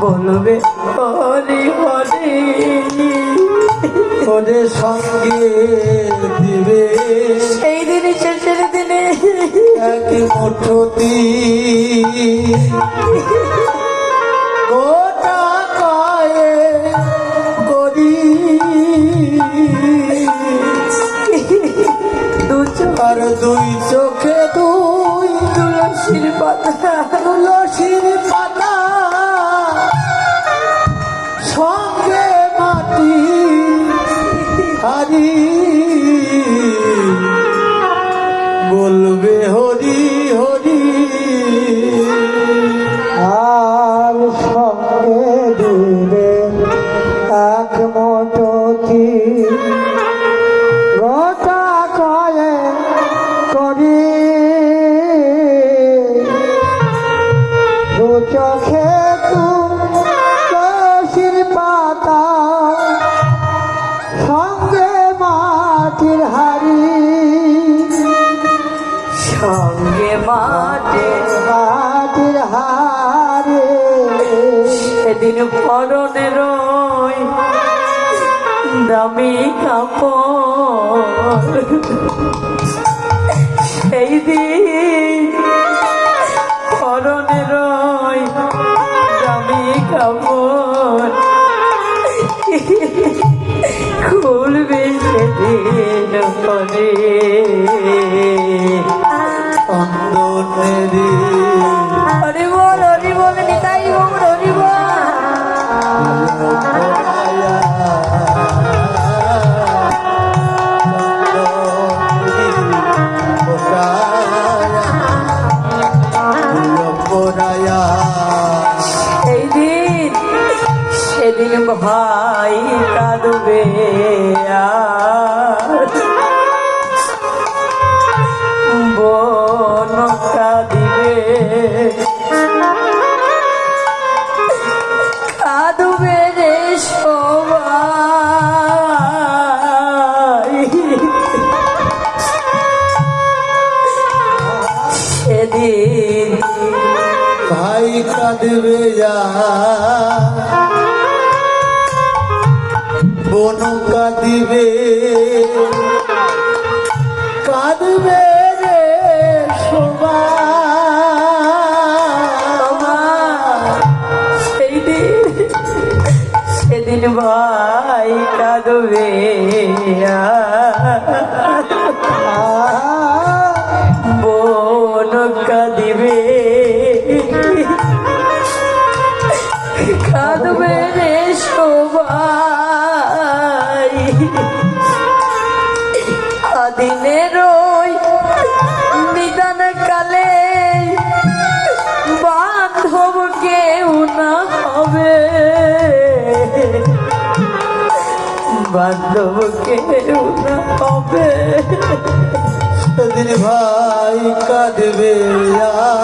বলবে হরি হরি। ওদের সঙ্গে দিবে। সেই দিন শেষের দিনে। এক মুঠোতি গোটা কয়ে দু চোখ। দুই চোখে দুই তুলসীর পাতা। তুলসীর হারি বলবে হরি হরি, আর সঙ্গে দিবে এক মোটতি গোটা কয়ে করি। দু চোখে তুলসীর মাটির হাড়ি। সঙ্গে মাটির মাটির হাড়ি। সেদিন পরনের রই দামি কাপড়। সেই দিন পরে অন্দনেরি হরি বল হরি বল নিতাই বল হরি বল। এই দিন সেদিন ভাই কাঁদবে। সেদিন ভাই কাঁদবে যা। বোন কাঁদিবে। কাঁদবে রে সবাই সেই দিন সেদিন ভাই কাঁদবে বোন আদিনের ওই নিদান কালে বান্ধব কেউ না হবে। বান্ধব কেউ না হবে। সেদিন ভাই কাঁদবে আর